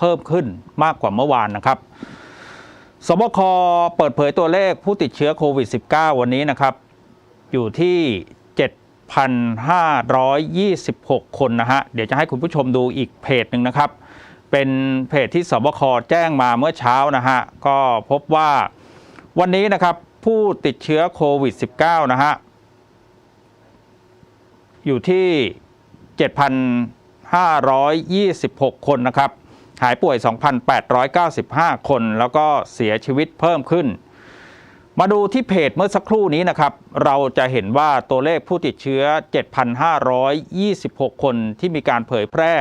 เพิ่มขึ้นมากกว่าเมื่อวานนะครับสบคเปิดเผยตัวเลขผู้ติดเชื้อโควิด -19 วันนี้นะครับ อยู่ที่ 7,526 คนนะฮะ เดี๋ยวจะให้คุณผู้ชมดูอีกเพจหนึ่งนะครับ เป็นเพจที่สบคแจ้งมาเมื่อเช้านะฮะ ก็พบว่าวันนี้นะครับผู้ติดเชื้อโควิด -19 นะฮะ อยู่ที่ 7,526 คนนะครับ หายป่วย 2,895 คน แล้วก็เสียชีวิตเพิ่มขึ้น มาดูที่เพจเมื่อสักครู่นี้นะครับ เราจะเห็นว่าตัวเลขผู้ติดเชื้อ 7,526 คนที่มีการเผยแพร่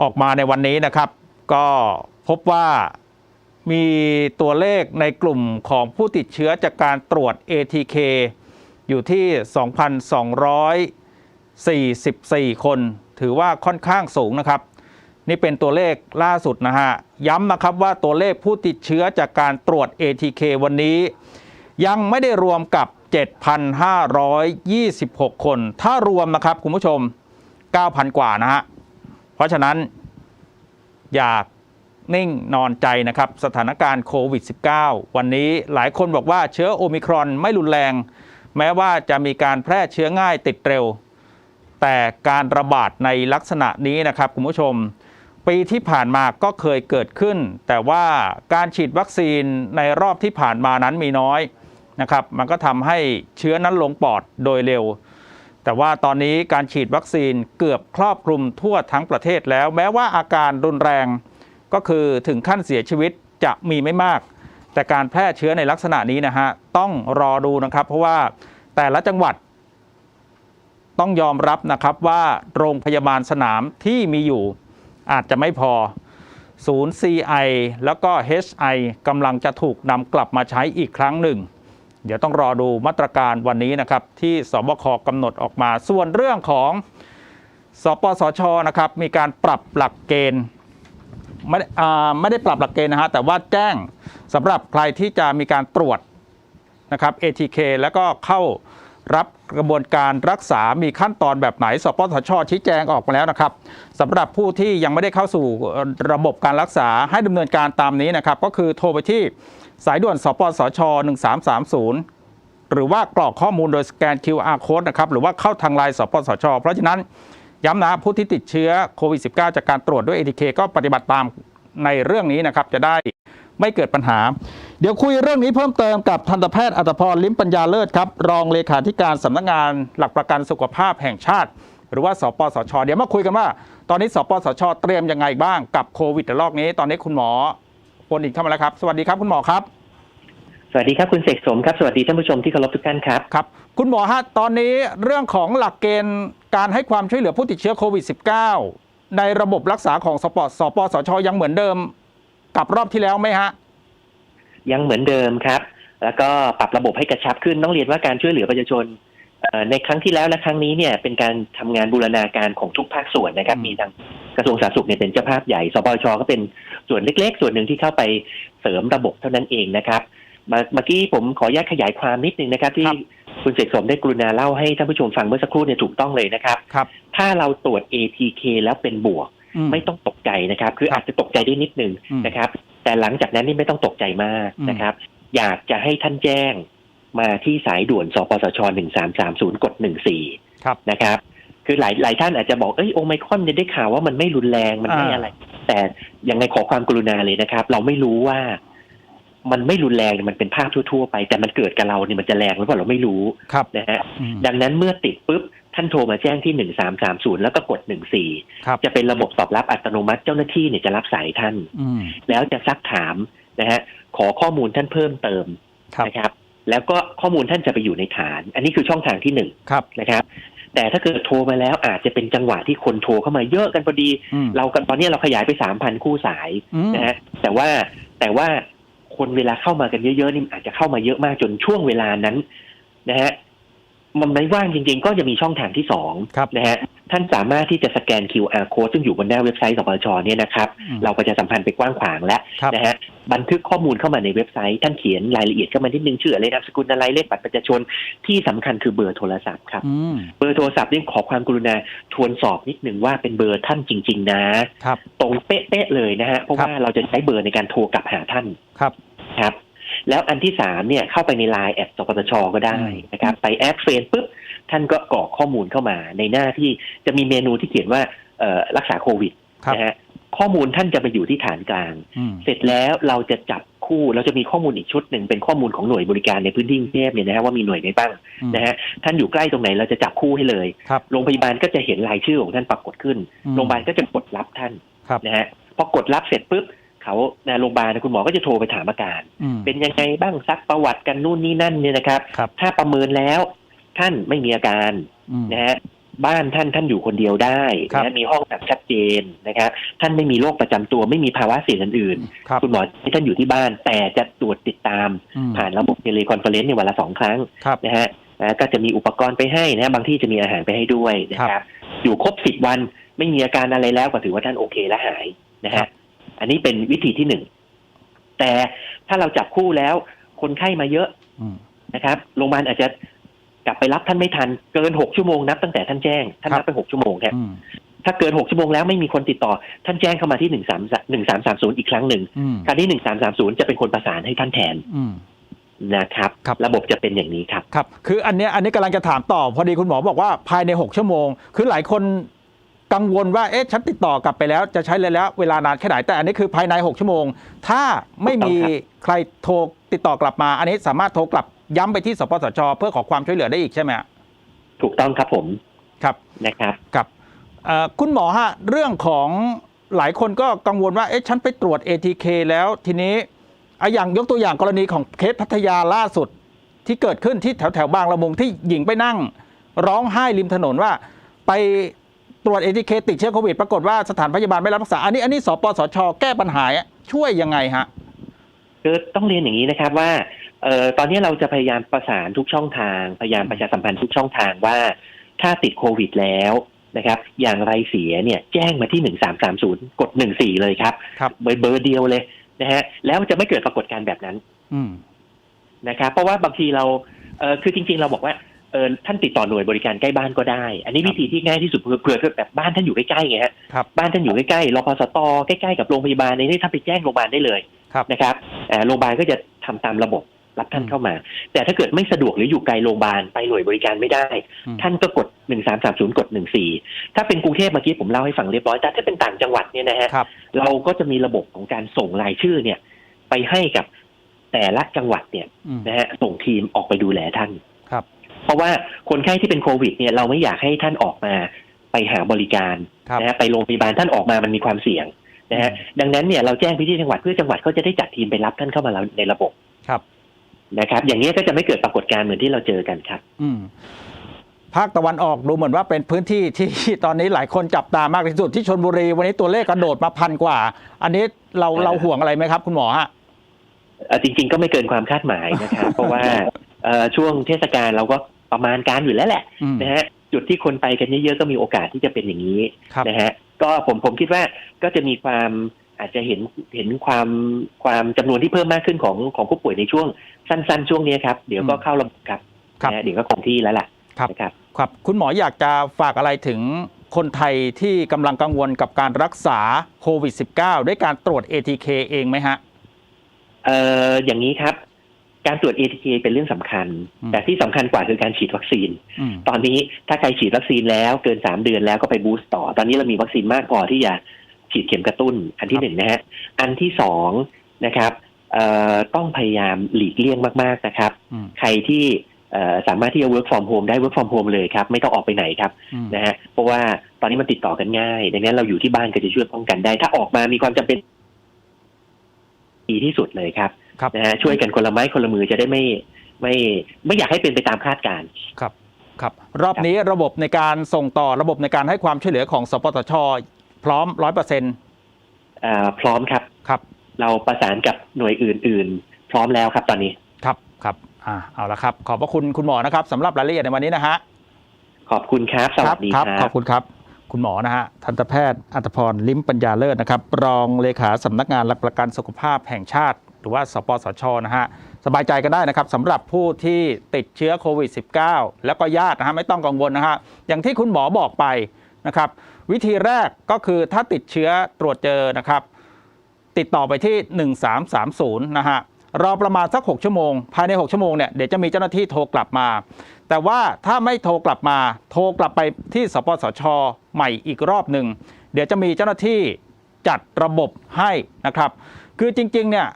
ออกมาในวันนี้นะครับ ก็พบว่ามีตัวเลขในกลุ่มของผู้ติดเชื้อจากการตรวจ ATK อยู่ที่ 2,244 คน ถือว่าค่อนข้างสูงนะครับ นี่เป็นตัวเลขล่าสุดนะฮะ ย้ำนะครับว่าตัวเลขผู้ติดเชื้อจากการตรวจ ATK วันนี้ ยังไม่ได้รวมกับ 7,526 คน ถ้ารวมนะครับคุณผู้ชม 9,000 กว่านะฮะ เพราะฉะนั้น อย่านิ่งนอนใจนะครับ สถานการณ์โควิด -19 วันนี้หลายคนบอกว่าเชื้อโอมิครอนไม่รุนแรง แม้ว่าจะมีการแพร่เชื้อง่ายติดเร็ว แต่การระบาดในลักษณะนี้นะครับคุณผู้ชม ปีที่ผ่านมาก็เคยเกิดขึ้น แต่ว่าการฉีดวัคซีนในรอบที่ผ่านมานั้นมีน้อยนะครับ มันก็ทำให้เชื้อนั้นลงปอดโดยเร็ว แต่ว่าตอนนี้การฉีดวัคซีนเกือบครอบคลุมทั่วทั้งประเทศแล้ว แม้ว่าอาการรุนแรงก็คือถึงขั้นเสียชีวิตจะมีไม่มาก แต่การแพร่เชื้อในลักษณะนี้นะฮะต้องรอดูนะครับ เพราะว่าแต่ละจังหวัดต้องยอมรับนะครับว่าโรงพยาบาลสนามที่มีอยู่ อาจจะไม่พอศูนย์ CI แล้วก็ HI กำลังจะถูกนำกลับมาใช้อีกครั้งหนึ่ง เดี๋ยวต้องรอดูมาตรการวันนี้นะครับ ที่สบคกำหนดออกมา ส่วนเรื่องของสปสชนะครับ มีการปรับหลักเกณฑ์ไม่ได้ไม่ได้ปรับหลักเกณฑ์นะฮะแต่ว่าแจ้งสำหรับใครที่จะมีการตรวจนะครับ ATK แล้วก็เข้า รับกระบวนการรักษา มีขั้นตอนแบบไหน สปสช ชี้แจงออกมาแล้วนะครับสำหรับผู้ที่ยังไม่ได้เข้าสู่ระบบการรักษาให้ดำเนินการตามนี้นะครับ ก็คือโทรไปที่สายด่วน สปสช 1330 หรือว่ากรอกข้อมูลโดยสแกน QR code นะครับ หรือว่าเข้าทางไลน์สปสช เพราะฉะนั้นย้ำนะผู้ที่ติดเชื้อโควิด -19 จากการตรวจด้วย ATK ก็ปฏิบัติตามในเรื่องนี้นะครับ จะได้ไม่เกิดปัญหา เดี๋ยวคุยเรื่องนี้เพิ่มเติมกับทันตแพทย์อัตภพรลิ้มปัญญาเลิศครับ รองเลขาธิการสำนักงานหลักประกันสุขภาพแห่งชาติ หรือว่าสปสช เดี๋ยวมาคุยกันว่า ตอนนี้สปสช เตรียมยังไงบ้างกับโควิดระลอกนี้ ตอนนี้คุณหมอโฟนอินเข้ามาแล้วครับ สวัสดีครับคุณหมอครับ สวัสดีครับคุณเสกสมครับ สวัสดีท่านผู้ชมที่เคารพทุกท่านครับครับ คุณหมอฮะตอนนี้เรื่องของหลักเกณฑ์การให้ความช่วยเหลือผู้ติดเชื้อโควิด -19 ในระบบรักษาของสปสปสช ยังเหมือนเดิม กับรอบที่แล้วไหมฮะ ยังเหมือนเดิมครับ แล้วก็ปรับระบบให้กระชับขึ้นต้องเรียนว่าการช่วยเหลือประชาชนเอ่อในครั้งที่แล้วและครั้งนี้เนี่ยเป็นการทำงานบูรณาการของทุกภาคส่วนนะครับอืมมีทางกระทรวงสาธารณสุขเนี่ยเป็นเจ้าภาพใหญ่สปชก็เป็นส่วนเล็ก ๆ ส่วนหนึ่งที่เข้าไปเสริมระบบเท่านั้นเองนะครับมาเมื่อกี้ผมขออนุญาตขยายความนิดนึงนะครับ ที่คุณเสกสมได้กรุณาเล่าให้ท่านผู้ชมฟังเมื่อสักครู่เนี่ยถูกต้องเลยนะครับครับถ้าเราตรวจ ATK แล้วเป็นบวกอืมไม่ต้องตกใจนะครับ คือครับอาจจะตกใจได้นิดนึงอืมนะครับ แต่หลังจากนั้นนี่ไม่ต้องตกใจมากอืมนะครับ อยากจะให้ท่านแจ้งมาที่สายด่วนสปสชหนึ่งสามสามศูนย์กดหนึ่งสี่ครับนะครับ คือหลายหลายท่านอาจจะบอกเอ้ยโอไมครอนเนี่ยได้ข่าวว่ามันไม่รุนแรงมันไม่อ่าอะไร แต่ยังไงขอความกรุณาเลยนะครับ เราไม่รู้ว่ามันไม่รุนแรงเนี่ยมันเป็นภาพทั่ว ๆ ไป แต่มันเกิดกับเราเนี่ยมันจะแรงหรือเปล่าเราไม่รู้ครับนะฮะอืมดังนั้นเมื่อติดปุ๊บ ท่านโทรมาแจ้งที่หนึ่งสามสามศูนย์แล้วก็กดหนึ่งสี่ครับจะเป็นระบบตอบรับอัตโนมัติเจ้าหน้าที่เนี่ยจะรับสายท่านอืมแล้วจะซักถามนะฮะขอข้อมูลท่านเพิ่มเติมครับนะครับ แล้วก็ข้อมูลท่านจะไปอยู่ในฐาน อันนี้คือช่องทางที่หนึ่งครับนะครับ แต่ถ้าเกิดโทรมาแล้วอาจจะเป็นจังหวะที่คนโทรเข้ามาเยอะกันพอดีอืมเรากันตอนนี้เราขยายไปสามพันคู่สายอืมนะฮะแต่ว่าแต่ว่าคนเวลาเข้ามากันเยอะๆนี่อาจจะเข้ามาเยอะมากจนช่วงเวลานั้นนะฮะ มันไม่ว่างจริงๆ ก็จะมีช่องทางที่สองครับนะฮะท่านสามารถที่จะสแกน QR code ซึ่งอยู่บนหน้าเว็บไซต์สปชเนี่ยนะครับอืมเราประชาสัมพันธ์ไปกว้างขวางแล้วครับนะฮะบันทึกข้อมูลเข้ามาในเว็บไซต์ท่านเขียนรายละเอียดเข้ามานิดนึงชื่ออะไรนามสกุลอะไรเลขบัตรประชาชนที่สำคัญคือเบอร์โทรศัพท์ครับอืมเบอร์โทรศัพท์นี่ขอความกรุณาทวนสอบนิดนึงว่าเป็นเบอร์ท่านจริง ๆ นะครับตรงเป๊ะๆเลยนะฮะเพราะครับว่าเราจะใช้เบอร์ในการโทรกลับหาท่านครับครับ แล้วอันที่สามเนี่ยเข้าไปในไลน์แอดสปสชก็ได้อืมนะครับไปแอดเฟนปุ๊บท่านก็กรอกข้อมูลเข้ามา ในหน้าที่จะมีเมนูที่เขียนว่าเอ่อรักษาโควิดครับนะฮะข้อมูลท่านจะไปอยู่ที่ฐานกลางอืมเสร็จแล้วเราจะจับคู่เราจะมีข้อมูลอีกชุดหนึ่งเป็นข้อมูลของหน่วยบริการในพื้นที่กรุงเทพเนี่ยนะฮะว่ามีหน่วยไหนบ้างอืมนะฮะท่านอยู่ใกล้ตรงไหนเราจะจับคู่ให้เลยครับโรงพยาบาลก็จะเห็นรายชื่อของท่านปรากฏขึ้นอืมโรงพยาบาลก็จะกดรับท่านครับนะฮะพอกดรับเสร็จปุ๊บ เขาในโรงพยาบาลคุณหมอก็จะโทรไปถามอาการอืมเป็นยังไงบ้างซักประวัติกันนู่นนี่นั่นเนี่ยนะครับครับถ้าประเมินแล้วท่านไม่มีอาการอืมนะฮะบ้านท่านท่านอยู่คนเดียวได้ครับนะมีห้องแบบชัดเจนนะครับท่านไม่มีโรคประจำตัวไม่มีภาวะเสี่ยงอื่นครับๆคุณหมอที่ท่านอยู่ที่บ้าน แต่จะตรวจติดตามอืมผ่านระบบเทเลคอนเฟอเรนซ์ในยวันละสองครั้งครับนะฮะนะก็จะมีอุปกรณ์ไปให้นะบางที่จะมีอาหารไปให้ด้วยนะครับ อยู่ครบสิบวันไม่มีอาการอะไรแล้วก็ถือว่าท่านโอเคและหายนะครัฮะบ อันนี้เป็นวิธีที่หนึ่ง แต่ถ้าเราจับคู่แล้ว คนไข้มาเยอะอืมนะครับโรงพยาบาลอาจจะกลับไปรับท่านไม่ทัน เกินหกชั่วโมงนับตั้งแต่ท่านแจ้ง ท่านครับนับไปหกชั่วโมงครับอืมถ้าเกินหกชั่วโมงแล้วไม่มีคนติดต่อ ท่านแจ้งเข้ามาที่หนึ่งสามหนึ่งสามสามศูนย์อีกครั้งหนึ่งอืมคราวนี้หนึ่งสามสามศูนย์จะเป็นคนประสานให้ท่านแทนอืมนะครับครับระบบจะเป็นอย่างนี้ครับครับ คืออันเนี้ยอันนี้กำลังจะถามต่อ พอดีคุณหมอบอกว่าภายใน 6 ชั่วโมง คือหลายคน กังวลว่าเอ๊ะฉันติดต่อกลับไปแล้วจะใช้ระยะเวลานานแค่ไหนแต่อันนี้คือภายใน 6 ชั่วโมง ถ้าไม่มีถูกต้องครับใครโทรติดต่อกลับมา อันนี้สามารถโทรกลับย้ำไปที่สปสชเพื่อขอความช่วยเหลือได้อีกใช่ไหมฮะถูกต้องครับผมครับนะครับครับเอ่อคุณหมอฮะเรื่องของหลายคนก็กังวลว่าเอ๊ะฉันไปตรวจ ATK แล้วทีนี้อะอย่างยกตัวอย่างกรณีของเคสพัทยาล่าสุดที่เกิดขึ้นที่แถวแถวๆบางละมุงที่หญิงไปนั่ง ร้องไห้ริมถนนว่า ไป ตรวจ ATK ติดเชื้อโควิด ปรากฏว่าสถานพยาบาลไม่รับรักษา อันนี้อันนี้สปสช แก้ปัญหาช่วยยังไงฮะคือต้องเรียนอย่างนี้นะครับว่าเอ่อตอนนี้เราจะพยายามประสานทุกช่องทาง พยายามประชาสัมพันธ์ทุกช่องทางว่า ถ้าติดโควิดแล้วนะครับ อย่างไรเสียเนี่ยแจ้งมาที่หนึ่งสามสามศูนย์กดหนึ่งสี่เลยครับครับเบอร์เบอร์เดียวเลยนะฮะแล้วจะไม่เกิดปรากฏการณ์แบบนั้น อืมนะครับ เพราะว่าบางทีเราเออคือจริง ๆ เราบอกว่า เออท่านติดต่อหน่วยบริการใกล้บ้านก็ได้ อันนี้วิธีที่ง่ายที่สุดเผื่อเผื่อแบบบ้านท่านอยู่ใกล้ๆไงฮะครับบ้านท่านอยู่ใกล้ๆรพสตใกล้ๆกับโรงพยาบาลในนี้ท่านไปแจ้งโรงพยาบาลได้เลยครับนะครับเอ่อโรงพยาบาลก็จะทำตามระบบรับท่านอืมเข้ามา แต่ถ้าเกิดไม่สะดวกหรืออยู่ไกลโรงพยาบาลไปหน่วยบริการไม่ได้อืมท่านก็กดหนึ่งสามสามศูนย์กดหนึ่งสี่ถ้าเป็นกรุงเทพเมื่อกี้ผมเล่าให้ฟังเรียบร้อยแต่ถ้าเป็นต่างจังหวัดเนี่ยนะฮะครับเราก็จะมีระบบของการส่งรายชื่อเนี่ย ไปให้กับแต่ละจังหวัดเนี่ยอืมนะฮะส่งทีมออกไปดูแลท่านค รับเพราะว่าคนไข้ที่เป็นโควิดเนี่ยเราไม่อยากให้ท่านออกมาไปหาบริการครับนะฮะไปโรงพยาบาลท่านออกมามันมีความเสี่ยงนะฮะดังนั้นเนี่ยเราแจ้งไปที่จังหวัดเพื่อจังหวัดก็จะได้จัดทีมไปรับท่านเข้ามาในระบบครับนะครับ อย่างนี้ยก็จะไม่เกิดปรากฏการณ์เหมือนที่เราเจอกันครับ อืมภาคตะวันออกดูเหมือนว่าเป็นพื้นที่ที่ตอนนี้หลายคนจับตามากที่สุดที่ชนบุรี วันนี้ตัวเลขกระโดดมาพันกว่า อันนี้เราเออเราห่วงอะไรไหมครับคุณหมอฮะเอ่อจริง ๆ ก็ไม่เกินความคาดหมายนะครับ เพราะว่าเอ่อช่วงเทศกาลเราก็ ประมาณการอยู่แล้วแหละอืมนะฮะจุดที่คนไปกันเยอะๆก็มีโอกาสที่จะเป็นอย่างนี้ครับนะฮะก็ผมผมคิดว่าก็จะมีความอาจจะเห็นเห็นความความจำนวนที่เพิ่มมากขึ้นของของผู้ป่วยในช่วงสั้น ๆ ช่วงนี้ครับ เดี๋ยวก็เข้าระบบครับครับนะฮะเดี๋ยวก็คงที่แล้วล่ะครับนะครับครับ คุณหมออยากจะฝากอะไรถึงคนไทยที่กำลังกังวลกับการรักษาโควิด -19 ด้วยการตรวจ ATK เองไหมฮะเอ่ออย่างนี้ครับ การตรวจ ATK เป็นเรื่องสำคัญอืมแต่ที่สำคัญกว่าคือการฉีดวัคซีนอืมตอนนี้ถ้าใครฉีดวัคซีนแล้วเกินสามเดือนแล้วก็ไปบูสต์ต่อ ตอนนี้เรามีวัคซีนมากพอที่จะฉีดเข็มกระตุ้น อันที่หนึ่งนะฮะ อันที่สองนะครับเอ่อต้องพยายามหลีกเลี่ยงมาก ๆนะครับอืมใครที่เอ่อสามารถที่จะ work from home ได้ work from home เลยครับ ไม่ต้องออกไปไหนครับอืมนะฮะเพราะว่าตอนนี้มันติดต่อกันง่าย ดังนั้นเราอยู่ที่บ้านก็จะช่วยป้องกันได้ ถ้าออกมามีความจำเป็นดีที่สุดเลยครับครับ นะฮะช่วยกันคนละไม้คนละมือจะได้ไม่ไม่ไม่อยากให้เป็นไปตามคาดการณ์ครับครับ รอบนี้ระบบในการส่งต่อระบบในการให้ความช่วยเหลือของสปสช พร้อมร้อยเปอร์เซ็นต์อ่าพร้อมครับครับ เราประสานกับหน่วยอื่น ๆ พร้อมแล้วครับตอนนี้ครับครับอ่าเอาละครับ ขอบพระคุณคุณหมอนะครับสำหรับรายละเอียดในวันนี้นะฮะขอบคุณครับ สวัสดีคครัรัขอบบคุณครับ คุณหมอนะฮะ ทันตแพทย์อัตพร ลิมปัญญาเลิศนะครับ รองเลขาสำนักงานหลักประกันสุขภาพแห่งชาติ หรือว่าสปสชนะฮะสบายใจกันได้นะครับสำหรับผู้ที่ติดเชื้อโควิด -19 แล้วก็ญาตินะฮะไม่ต้องกังวลนะฮะอย่างที่คุณหมอบอกไปนะครับ วิธีแรกก็คือถ้าติดเชื้อตรวจเจอนะครับ ติดต่อไปที่ 1330 นะฮะรอประมาณสัก 6 ชั่วโมง ภายใน 6 ชั่วโมงเนี่ยเดี๋ยวจะมีเจ้าหน้าที่โทรกลับมา แต่ว่าถ้าไม่โทรกลับมา โทรกลับไปที่สปสช ใหม่อีกรอบหนึ่งเดี๋ยวจะมีเจ้าหน้าที่จัดระบบให้นะครับ คือจริงๆเนี่ย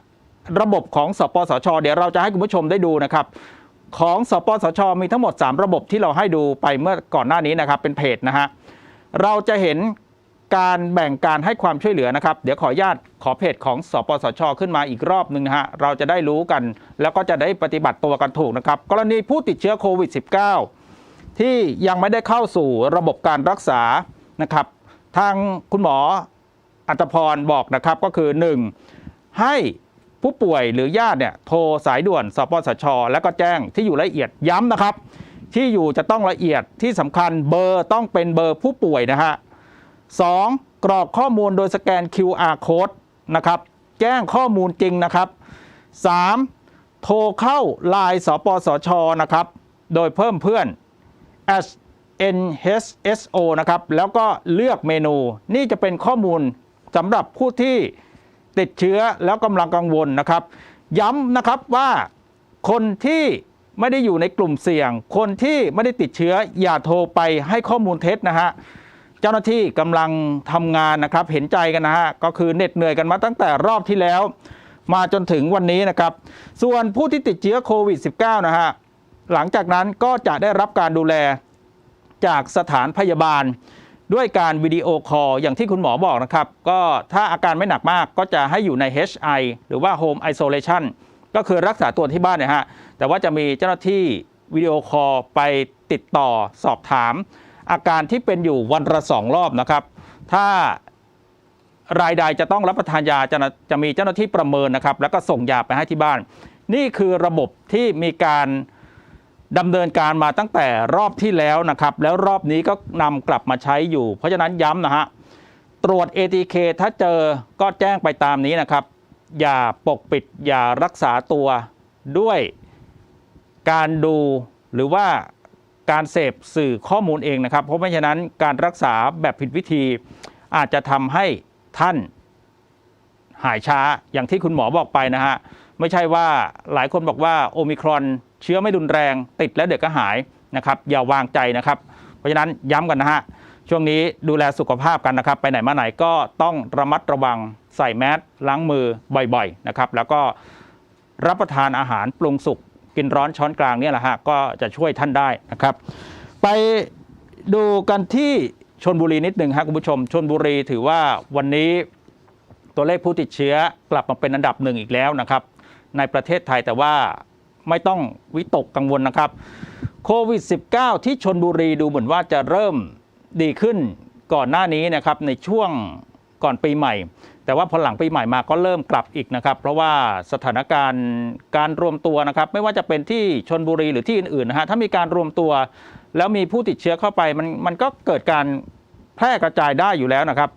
ระบบของสปสช เดี๋ยวเราจะให้คุณผู้ชมได้ดูนะครับของสปสช มีทั้งหมด 3 ระบบที่เราให้ดูไปเมื่อก่อนหน้านี้นะครับเป็นเพจนะฮะเราจะเห็นการแบ่งการให้ความช่วยเหลือนะครับ เดี๋ยวขออนุญาตขอเพจของสปสช ขึ้นมาอีกรอบหนึ่งนะฮะเราจะได้รู้กัน แล้วก็จะได้ปฏิบัติตัวกันถูกนะครับ กรณีผู้ติดเชื้อโควิด -19 ที่ยังไม่ได้เข้าสู่ระบบการรักษานะครับ ทางคุณหมออัตพรบอกนะครับก็คือ 1. ให้ ผู้ป่วยหรือญาติเนี่ยโทรสายด่วนสปสช แล้วก็แจ้งที่อยู่ละเอียดย้ำนะครับ ที่อยู่จะต้องละเอียดที่สำคัญเบอร์ต้องเป็นเบอร์ผู้ป่วยนะฮะ 2. กรอกข้อมูลโดยสแกน QR code นะครับ แจ้งข้อมูลจริงนะครับ 3. โทรเข้า Line สปสชนะครับ โดยเพิ่มเพื่อน S N H S O นะครับ แล้วก็เลือกเมนู นี่จะเป็นข้อมูลสำหรับผู้ที่ ติดเชื้อแล้วกำลังกังวลนะครับ ย้ำนะครับว่าคนที่ไม่ได้อยู่ในกลุ่มเสี่ยง คนที่ไม่ได้ติดเชื้ออย่าโทรไปให้ข้อมูลเท็จนะฮะเจ้าหน้าที่กำลังทำงานนะครับเห็นใจกันนะฮะก็คือเหน็ดเหนื่อยกันมาตั้งแต่รอบที่แล้ว มาจนถึงวันนี้นะครับ ส่วนผู้ที่ติดเชื้อโควิด -19 นะฮะหลังจากนั้นก็จะได้รับการดูแลจากสถานพยาบาล ด้วยการวิดีโอคอลอย่างที่คุณหมอบอกนะครับ ก็ถ้าอาการไม่หนักมากก็จะให้อยู่ใน HI หรือว่า Home Isolation ก็คือรักษาตัวที่บ้านเนี่ยฮะ แต่ว่าจะมีเจ้าหน้าที่วิดีโอคอลไปติดต่อสอบถาม อาการที่เป็นอยู่วันละสองรอบนะครับ ถ้ารายใดจะต้องรับประทานยาจะจะมีเจ้าหน้าที่ประเมินนะครับ แล้วก็ส่งยาไปให้ที่บ้าน นี่คือระบบที่มีการ ดำเนินการมาตั้งแต่รอบที่แล้วนะครับ แล้วรอบนี้ก็นำกลับมาใช้อยู่ เพราะฉะนั้นย้ำนะฮะตรวจ ATK ถ้าเจอก็แจ้งไปตามนี้นะครับ อย่าปกปิดอย่ารักษาตัวด้วยการดูหรือว่าการเสพสื่อข้อมูลเองนะครับ เพราะไม่ฉะนั้นการรักษาแบบผิดวิธี อาจจะทำให้ท่านหายช้าอย่างที่คุณหมอบอกไปนะฮะ ไม่ใช่ว่าหลายคนบอกว่าโอมิครอนเชื้อไม่รุนแรง ติดแล้วเดี๋ยวก็หายนะครับอย่าวางใจนะครับ เพราะฉะนั้นย้ำกันนะฮะช่วงนี้ดูแลสุขภาพกันนะครับ ไปไหนมาไหนก็ต้องระมัดระวังใส่แมสล้างมือบ่อยๆนะครับแล้วก็รับประทานอาหารปรุงสุกกินร้อนช้อนกลางเนี่ยแหละฮะก็จะช่วยท่านได้นะครับ ไปดูกันที่ชนบุรีนิดหนึ่งครับคุณผู้ชมชนบุรีถือว่าวันนี้ตัวเลขผู้ติดเชื้อกลับมาเป็นอันดับหนึ่งอีกแล้วนะครับ ในประเทศไทยแต่ว่าไม่ต้องวิตกกังวลนะครับโควิด -19 ที่ชนบุรีดูเหมือนว่าจะเริ่มดีขึ้นก่อนหน้านี้นะครับในช่วงก่อนปีใหม่ แต่ว่าพอหลังปีใหม่มาก็เริ่มกลับอีกนะครับ เพราะว่าสถานการณ์การรวมตัวนะครับ ไม่ว่าจะเป็นที่ชนบุรีหรือที่อื่นๆนะฮะถ้ามีการรวมตัว แล้วมีผู้ติดเชื้อเข้าไปมันมันก็เกิดการแพร่กระจายได้อยู่แล้วนะครับ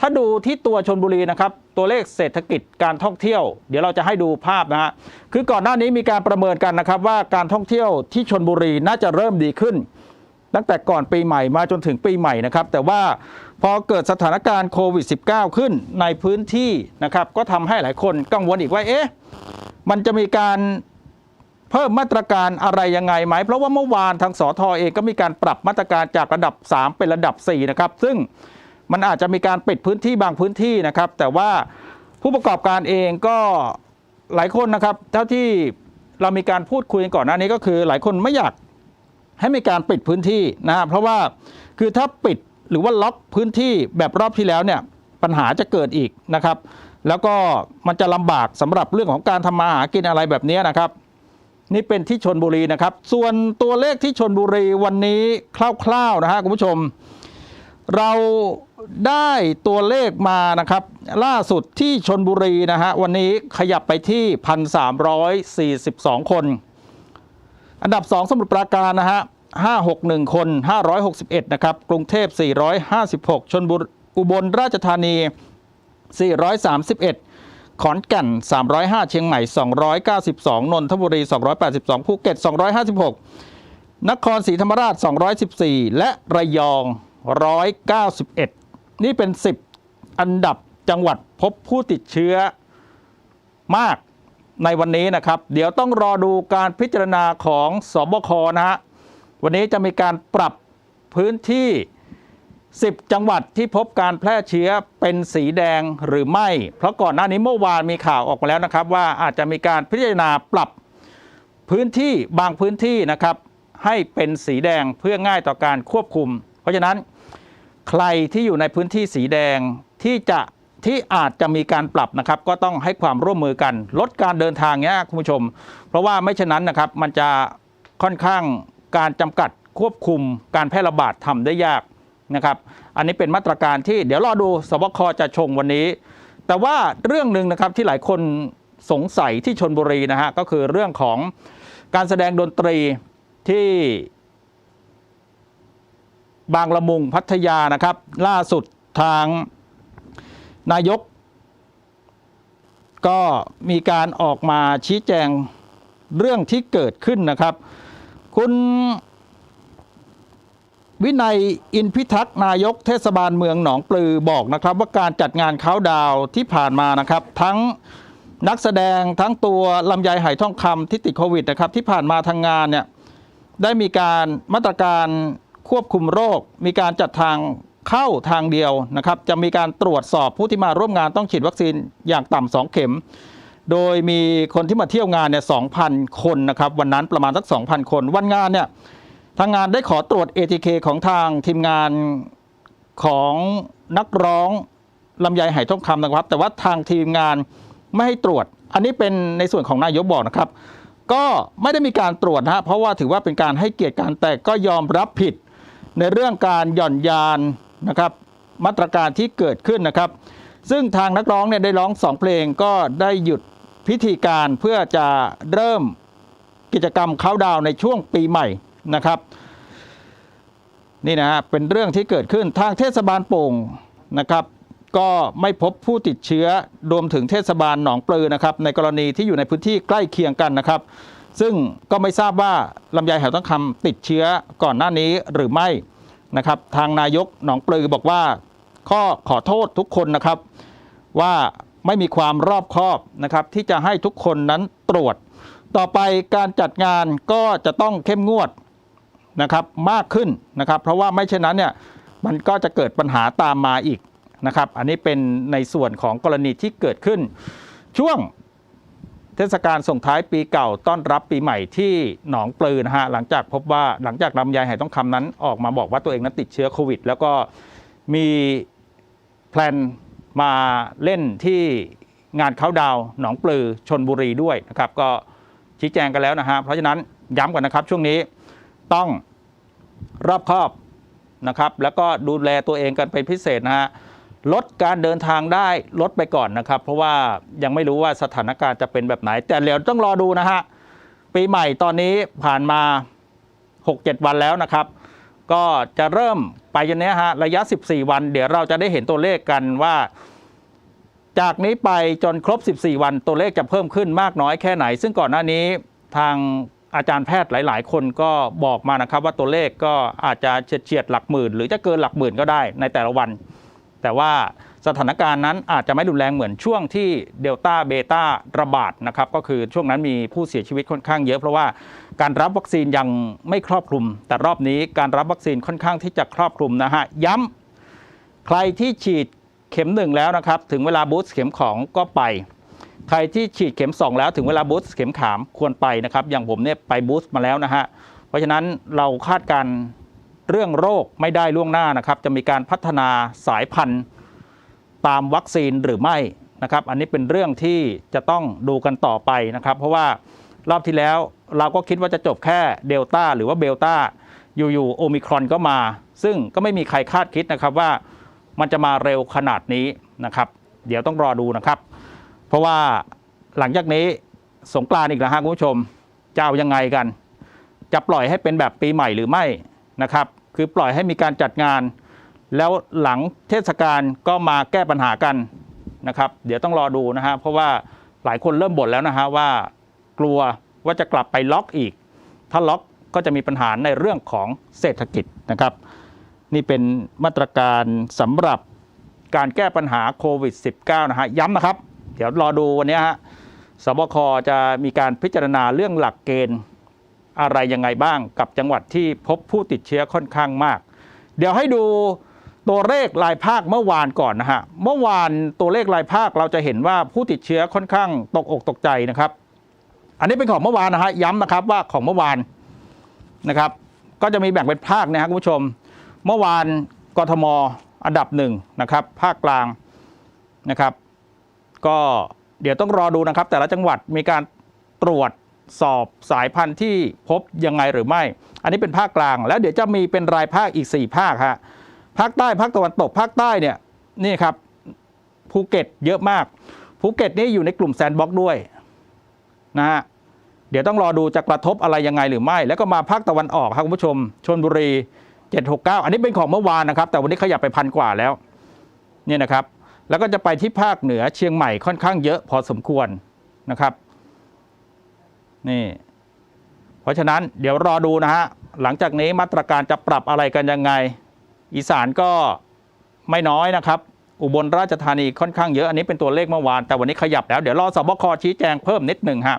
ถ้าดูที่ตัวชนบุรีนะครับ ตัวเลขเศรษฐกิจการท่องเที่ยว เดี๋ยวเราจะให้ดูภาพนะฮะคือก่อนหน้านี้มีการประเมินกันนะครับ ว่าการท่องเที่ยวที่ชนบุรีน่าจะเริ่มดีขึ้น ตั้งแต่ก่อนปีใหม่มาจนถึงปีใหม่นะครับ แต่ว่าพอเกิดสถานการณ์โควิด -19 ขึ้นในพื้นที่นะครับก็ทำให้หลายคนกังวลอีกว่าเอ๊ะมันจะมีการเพิ่มมาตรการอะไรยังไงไหม เพราะว่าเมื่อวานทางสอทอเองก็มีการปรับมาตรการจากระดับ 3 เป็นระดับ 4 นะครับ ซึ่ง มันอาจจะมีการปิดพื้นที่บางพื้นที่นะครับ แต่ว่าผู้ประกอบการเองก็หลายคนนะครับ เท่าที่เรามีการพูดคุยกันก่อนหน้านี้ก็คือ หลายคนไม่อยากให้มีการปิดพื้นที่นะเพราะว่าคือถ้าปิดหรือว่าล็อกพื้นที่แบบรอบที่แล้วเนี่ยปัญหาจะเกิดอีกนะครับ แล้วก็มันจะลำบากสำหรับเรื่องของการทำมาหากินอะไรแบบนี้นะครับ นี่เป็นที่ชนบุรีนะครับ ส่วนตัวเลขที่ชนบุรีวันนี้คร่าวๆนะฮะคุณผู้ชม เรา ได้ตัวเลขมานะครับ ล่าสุดที่ชนบุรีนะฮะวันนี้ขยับไปที่ 1,342 คน อันดับ 2 สมุทรปราการนะฮะ561 คน 561 นะครับ กรุงเทพ 456 ชนบุรีอุบลราชธานี 431 ขอนแก่น 305 เชียงใหม่ 292 นนทบุรี 282 ภูเก็ต 256 นครศรีธรรมราช 214 และระยอง 191 นี่เป็น 10 อันดับจังหวัดพบผู้ติดเชื้อมากในวันนี้นะครับ เดี๋ยวต้องรอดูการพิจารณาของสบคนะฮะวันนี้จะมีการปรับพื้นที่ 10 จังหวัดที่พบการแพร่เชื้อเป็นสีแดงหรือไม่ เพราะก่อนหน้านี้เมื่อวานมีข่าวออกมาแล้วนะครับ ว่าอาจจะมีการพิจารณาปรับพื้นที่บางพื้นที่นะครับ ให้เป็นสีแดงเพื่อง่ายต่อการควบคุม เพราะฉะนั้น ใครที่อยู่ในพื้นที่สีแดงที่จะที่อาจจะมีการปรับนะครับ ก็ต้องให้ความร่วมมือกัน ลดการเดินทางเนี้ยคุณผู้ชม เพราะว่าไม่เช่นนั้นนะครับ มันจะค่อนข้างการจำกัดควบคุมการแพร่ระบาดทำได้ยากนะครับ อันนี้เป็นมาตรการที่เดี๋ยวรอดูสบคจะชงวันนี้ แต่ว่าเรื่องหนึ่งนะครับที่หลายคนสงสัยที่ชนบุรีนะฮะก็คือเรื่องของการแสดงดนตรีที่ บางละมุงพัทยานะครับ ล่าสุดทางนายก ก็มีการออกมาชี้แจงเรื่องที่เกิดขึ้นนะครับ คุณวินัยอินพิทักษ์นายกเทศบาลเมืองหนองปลือบอกนะครับว่าการจัดงานเขาดาวที่ผ่านมานะครับ ทั้งนักแสดงทั้งตัวลำไยไหทองคำที่ติดโควิดนะครับที่ผ่านมาทางงานเนี่ยได้มีการมาตรการ ควบคุมโรค มีการจัดทางเข้าทางเดียวนะครับ จะมีการตรวจสอบผู้ที่มาร่วมงานต้องฉีดวัคซีนอย่างต่ำสองเข็ม โดยมีคนที่มาเที่ยวงานเนี่ย2,000 คนนะครับ วันนั้นประมาณสัก 2,000 คน วันงานเนี่ยทางงานได้ขอตรวจ ATK ของทางทีมงานของนักร้องลำไยไหทองคำนะครับ แต่ว่าทางทีมงานไม่ให้ตรวจ อันนี้เป็นในส่วนของนายกบอกนะครับ ก็ไม่ได้มีการตรวจนะฮะเพราะว่าถือว่าเป็นการให้เกียรติการแต่ก็ยอมรับผิด ในเรื่องการหย่อนยานนะครับมาตรการที่เกิดขึ้นนะครับ ซึ่งทางนักร้องเนี่ยได้ร้องสองเพลงก็ได้หยุดพิธีการเพื่อจะเริ่มกิจกรรมเขาดาวในช่วงปีใหม่นะครับนี่นะฮะเป็นเรื่องที่เกิดขึ้นทางเทศบาลโป่งนะครับก็ไม่พบผู้ติดเชื้อรวมถึงเทศบาลหนองปลือนะครับในกรณีที่อยู่ในพื้นที่ใกล้เคียงกันนะครับ ซึ่งก็ไม่ทราบว่าลำไยไหต้องคำติดเชื้อก่อนหน้านี้หรือไม่นะครับ ทางนายกหนองปลือบอกว่าข้อขอโทษทุกคนนะครับ ว่าไม่มีความรอบคอบนะครับ ที่จะให้ทุกคนนั้นตรวจ ต่อไปการจัดงานก็จะต้องเข้มงวดนะครับมากขึ้นนะครับ เพราะว่าไม่เช่นนั้นเนี่ยมันก็จะเกิดปัญหาตามมาอีกนะครับ อันนี้เป็นในส่วนของกรณีที่เกิดขึ้น ช่วง เทศกาลส่งท้ายปีเก่าต้อนรับปีใหม่ที่หนองปลือนะฮะหลังจากพบว่าหลังจากลำไยไหต้องคำนั้นออกมาบอกว่าตัวเองนั้นติดเชื้อโควิด แล้วก็มีแพลนมาเล่นที่งานเขาดาวหนองปลือชนบุรีด้วยนะครับ ก็ชี้แจงกันแล้วนะฮะเพราะฉะนั้นย้ำกันนะครับช่วงนี้ต้องรอบคอบนะครับ แล้วก็ดูแลตัวเองกันเป็นพิเศษนะฮะ ลดการเดินทางได้ลดไปก่อนนะครับ เพราะว่ายังไม่รู้ว่าสถานการณ์จะเป็นแบบไหน แต่เดี๋ยวต้องรอดูนะฮะปีใหม่ตอนนี้ผ่านมา 6-7 วันแล้วนะครับ ก็จะเริ่มไปยันนี้ฮะระยะ 14 วัน เดี๋ยวเราจะได้เห็นตัวเลขกันว่า จากนี้ไปจนครบ 14 วันตัวเลขจะเพิ่มขึ้นมากน้อยแค่ไหน ซึ่งก่อนหน้านี้ทางอาจารย์แพทย์หลาย ๆ คนก็บอกมานะครับว่าตัวเลขก็อาจจะเฉียดๆหลักหมื่น หรือจะเกินหลักหมื่นก็ได้ในแต่ละวัน แต่ว่าสถานการณ์นั้นอาจจะไม่รุนแรงเหมือนช่วงที่เดลต้าเบต้าระบาดนะครับก็คือช่วงนั้นมีผู้เสียชีวิตค่อนข้างเยอะเพราะว่าการรับวัคซีนยังไม่ครอบคลุม แต่รอบนี้การรับวัคซีนค่อนข้างที่จะครอบคลุมนะฮะย้ำใครที่ฉีดเข็มหนึ่งแล้วนะครับถึงเวลาบูสต์เข็มของก็ไป ใครที่ฉีดเข็ม 2 แล้วถึงเวลาบูสต์เข็มขามควรไปนะครับอย่างผมเนี่ยไปบูสต์มาแล้วนะฮะเพราะฉะนั้นเราคาดการณ์ เรื่องโรคไม่ได้ล่วงหน้านะครับ จะมีการพัฒนาสายพันธุ์ตามวัคซีนหรือไม่นะครับ อันนี้เป็นเรื่องที่จะต้องดูกันต่อไปนะครับ เพราะว่ารอบที่แล้วเราก็คิดว่าจะจบแค่เดลต้าหรือว่าเบลต้าอยู่ๆโอมิครอนก็มา ซึ่งก็ไม่มีใครคาดคิดนะครับว่ามันจะมาเร็วขนาดนี้นะครับ เดี๋ยวต้องรอดูนะครับ เพราะว่าหลังจากนี้สงกรานต์อีกแล้วฮะคุณผู้ชมจะเอายังไงกัน จะปล่อยให้เป็นแบบปีใหม่หรือไม่ นะครับ คือปล่อยให้มีการจัดงาน แล้วหลังเทศกาลก็มาแก้ปัญหากันนะครับ เดี๋ยวต้องรอดูนะฮะเพราะว่าหลายคนเริ่มบ่นแล้วนะฮะว่ากลัวว่าจะกลับไปล็อกอีก ถ้าล็อกก็จะมีปัญหาในเรื่องของเศรษฐกิจนะครับ นี่เป็นมาตรการสำหรับการแก้ปัญหาโควิด -19 นะฮะย้ำนะครับ เดี๋ยวรอดูวันนี้ฮะสบคจะมีการพิจารณาเรื่องหลักเกณฑ์ อะไรยังไงบ้างกับจังหวัดที่พบผู้ติดเชื้อค่อนข้างมาก เดี๋ยวให้ดูตัวเลขรายภาคเมื่อวานก่อนนะฮะ เมื่อวานตัวเลขรายภาคเราจะเห็นว่าผู้ติดเชื้อค่อนข้างตกอกตกใจนะครับ อันนี้เป็นของเมื่อวานนะฮะย้ำนะครับว่าของเมื่อวานนะครับ ก็จะมีแบ่งเป็นภาคนะครับคุณผู้ชม เมื่อวานกทมอันดับหนึ่งนะครับ ภาคกลางนะครับ ก็เดี๋ยวต้องรอดูนะครับ แต่ละจังหวัดมีการตรวจ สอบสายพันธุ์ที่พบยังไงหรือไม่ อันนี้เป็นภาคกลาง แล้วเดี๋ยวจะมีเป็นรายภาคอีก 4 ภาคฮะภาคใต้ภาคตะวันตกภาคใต้เนี่ยนี่ครับภูเก็ตเยอะมากภูเก็ตนี่อยู่ในกลุ่มแซนด์บ็อกด้วยนะฮะเดี๋ยวต้องรอดูจะกระทบอะไรยังไงหรือไม่ แล้วก็มาภาคตะวันออกครับคุณผู้ชมชนบุรี 769 อันนี้เป็นของเมื่อวานนะครับ แต่วันนี้ขยับไปพันกว่าแล้วเนี่ยนะครับ แล้วก็จะไปที่ภาคเหนือเชียงใหม่ค่อนข้างเยอะพอสมควรนะครับ นี่ เพราะฉะนั้นเดี๋ยวรอดูนะฮะ หลังจากนี้มาตรการจะปรับอะไรกันยังไง อีสานก็ไม่น้อยนะครับ อุบลราชธานีค่อนข้างเยอะ อันนี้เป็นตัวเลขเมื่อวาน แต่วันนี้ขยับแล้ว เดี๋ยวรอสบคชี้แจงเพิ่มนิดหนึ่งฮะ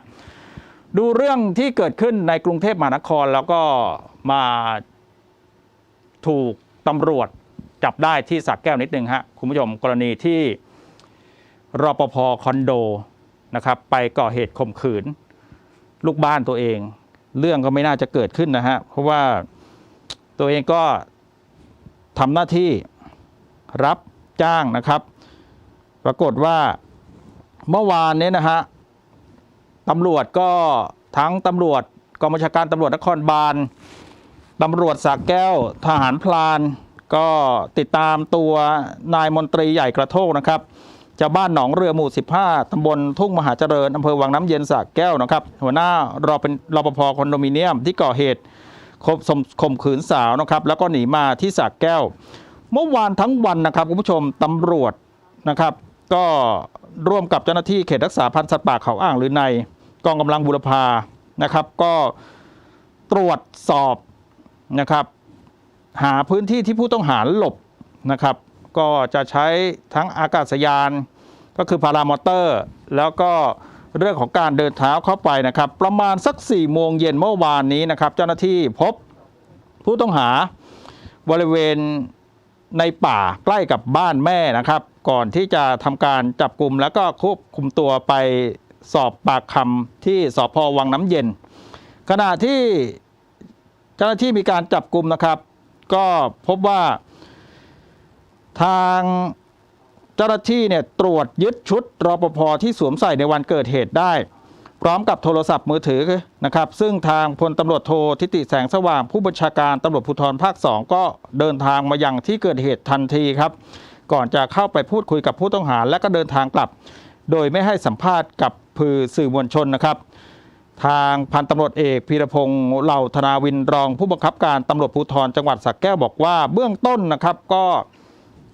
ดูเรื่องที่เกิดขึ้นในกรุงเทพมหานครแล้วก็มาถูกตำรวจจับได้ที่สักแก้วนิดหนึ่งฮะคุณผู้ชมกรณีที่รปภคอนโดนะครับไปก่อเหตุข่มขืน ลูกบ้านตัวเอง เรื่องก็ไม่น่าจะเกิดขึ้นนะฮะ เพราะว่าตัวเองก็ทำหน้าที่รับจ้างนะครับ ปรากฏว่าเมื่อวานนี้นะฮะตำรวจก็ทั้งตำรวจกองบัญชาการตำรวจนครบาลตำรวจสากแก้วทหารพลาน ก็ติดตามตัวนายมนตรีใหญ่กระโทกนะครับ ชาวบ้านหนองเรือหมู่ 15 ตำบลทุ่งมหาเจริญ อำเภอวังน้ำเย็นสระแก้วนะครับ หัวหน้ารอเป็นรปภคอนโดมิเนียมที่ก่อเหตุข่มข่มข่มขืนสาวนะครับ แล้วก็หนีมาที่สระแก้ว เมื่อวานทั้งวันนะครับคุณผู้ชมตำรวจนะครับ ก็ร่วมกับเจ้าหน้าที่เขตรักษาพันธุ์สัตว์ป่าเขาอ่างหรือในกองกำลังบุรพานะครับ ก็ตรวจสอบนะครับ หาพื้นที่ที่ผู้ต้องหาหลบนะครับ ก็จะใช้ทั้งอากาศยาน ก็คือพารามอเตอร์ แล้วก็เรื่องของการเดินเท้าเข้าไปนะครับ ประมาณสัก4ี่โมงเย็นเมื่อวานนี้นะครับ เจ้าหน้าที่พบผู้ต้องหาบริเวณในป่าใกล้กับบ้านแม่นะครับ ก่อนที่จะทำการจับกลุ่มแล้วก็ควบคุมตัวไปสอบปากคำที่สพวังน้ำเย็น ขณะที่เจ้าหน้าที่มีการจับกลุ่มนะครับ ก็พบว่า ทางเจ้าหน้าที่เนี่ยตรวจยึดชุดรปภที่สวมใส่ในวันเกิดเหตุได้ พร้อมกับโทรศัพท์มือถือนะครับ ซึ่งทางพลตำรวจโททิติแสงสว่าง ผู้บัญชาการตำรวจภูธรภาค 2 ก็เดินทางมายังที่เกิดเหตุทันทีครับ ก่อนจะเข้าไปพูดคุยกับผู้ต้องหาและก็เดินทางกลับ โดยไม่ให้สัมภาษณ์กับพือสื่อมวลชนนะครับทางพันตำรวจเอกพีรพงศ์เหล่าธนาวินรองผู้บังคับการตำรวจภูธรจังหวัดสระแก้วบอกว่าเบื้องต้นนะครับก็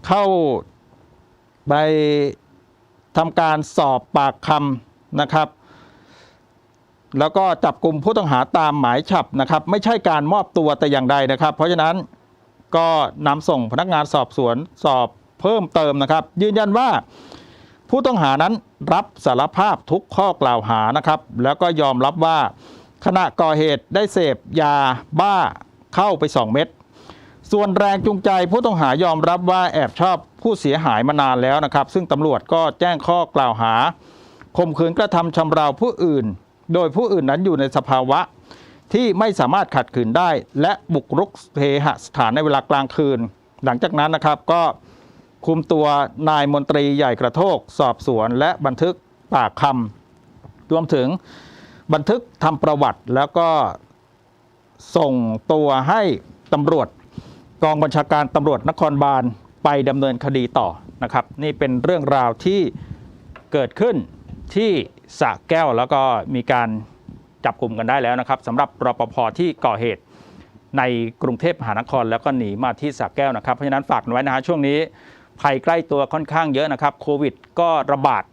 เข้าไปทำการสอบปากคำนะครับ แล้วก็จับกลุ่มผู้ต้องหาตามหมายฉับนะครับ ไม่ใช่การมอบตัวแต่อย่างใดนะครับ เพราะฉะนั้นก็นำส่งพนักงานสอบสวนสอบเพิ่มเติมนะครับ ยืนยันว่าผู้ต้องหานั้นรับสารภาพทุกข้อกล่าวหานะครับ แล้วก็ยอมรับว่าขณะก่อเหตุได้เสพยาบ้าเข้าไป 2 เม็ด ส่วนแรงจูงใจผู้ต้องหายอมรับว่าแอบชอบผู้เสียหายมานานแล้วนะครับ ซึ่งตำรวจก็แจ้งข้อกล่าวหาข่มขืนกระทำชำเราผู้อื่น โดยผู้อื่นนั้นอยู่ในสภาวะที่ไม่สามารถขัดขืนได้ และบุกรุกเคหสถานในเวลากลางคืน หลังจากนั้นนะครับก็คุมตัวนายมนตรีใหญ่กระโทก สอบสวนและบันทึกปากคำรวมถึงบันทึกทำประวัติแล้วก็ส่งตัวให้ตำรวจ กองบัญชาการตำรวจนครบาลไปดำเนินคดีต่อนะครับ นี่เป็นเรื่องราวที่เกิดขึ้นที่สระแก้วแล้วก็มีการจับกลุ่มกันได้แล้วนะครับสำหรับรปภที่ก่อเหตุในกรุงเทพมหานคร แล้วก็หนีมาที่สระแก้วนะครับ เพราะฉะนั้นฝากไว้นะฮะช่วงนี้ภัยใกล้ตัวค่อนข้างเยอะนะครับโควิดก็ระบาด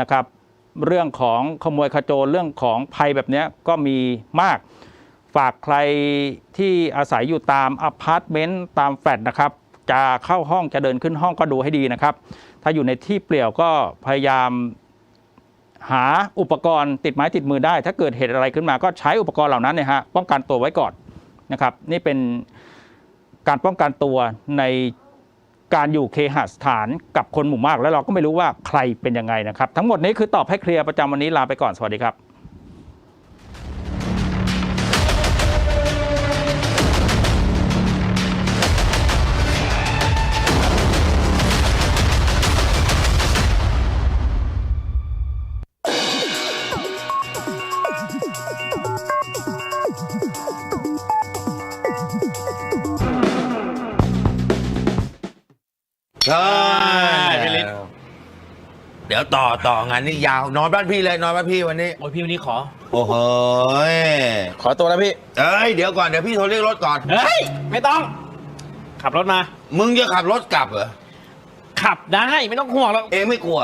นะครับ เรื่องของขโมยขโจรเรื่องของภัยแบบนี้ก็มีมาก ฝากใครที่อาศัยอยู่ตามอพาร์ตเมนต์ตามแฟลตนะครับ จะเข้าห้องจะเดินขึ้นห้องก็ดูให้ดีนะครับ ถ้าอยู่ในที่เปลี่ยวก็พยายามหาอุปกรณ์ติดไม้ติดมือได้ ถ้าเกิดเหตุอะไรขึ้นมาก็ใช้อุปกรณ์เหล่านั้นเนี่ยฮะป้องกันตัวไว้ก่อนนะครับ นี่เป็นการป้องกันตัวในการอยู่เคหสถานกับคนหมู่มาก แล้วเราก็ไม่รู้ว่าใครเป็นยังไงนะครับ ทั้งหมดนี้คือตอบให้เคลียร์ประจำวันนี้ลาไปก่อนสวัสดีครับ ใช่พี่ฤทธิ์เดี๋ยวต่อต่องานนี้ยาวนอนบ้านพี่เลยนอนบ้านพี่วันนี้ โอ้ยพี่วันนี้ขอ โอ้โหยขอตัวนะพี่ เอ้ยเดี๋ยวก่อนเดี๋ยวพี่โทรเรียกรถก่อน เฮ้ย ไม่ต้อง ขับรถมา มึงจะขับรถกลับเหรอ ขับได้ไม่ต้องห่วงแล้วเองไม่กลัว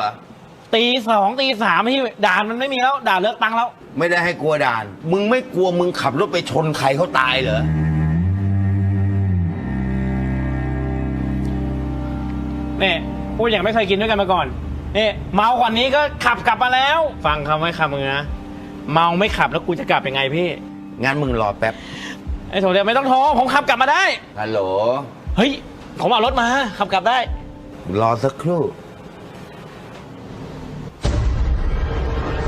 ตีสองตีสามพี่ด่านมันไม่มีแล้วด่านเลิกตั้งแล้ว ไม่ได้ให้กลัวด่าน มึงไม่กลัวมึงขับรถไปชนใครเขาตายเหรอ นี่พูดอย่างไม่เคยกินด้วยกันมาก่อนนี่เมากว่านี้ก็ขับกลับมาแล้ว ฟังคำไว้คำมึงนะ เมาไม่ขับแล้วกูจะกลับยังไงพี่ งั้นมึงรอแป๊บ ไอ้โถเดียวไม่ต้องโทรผมขับกลับมาได้ ฮัลโหล เฮ้ย ผมเอารถมา ขับกลับได้ รอสักครู่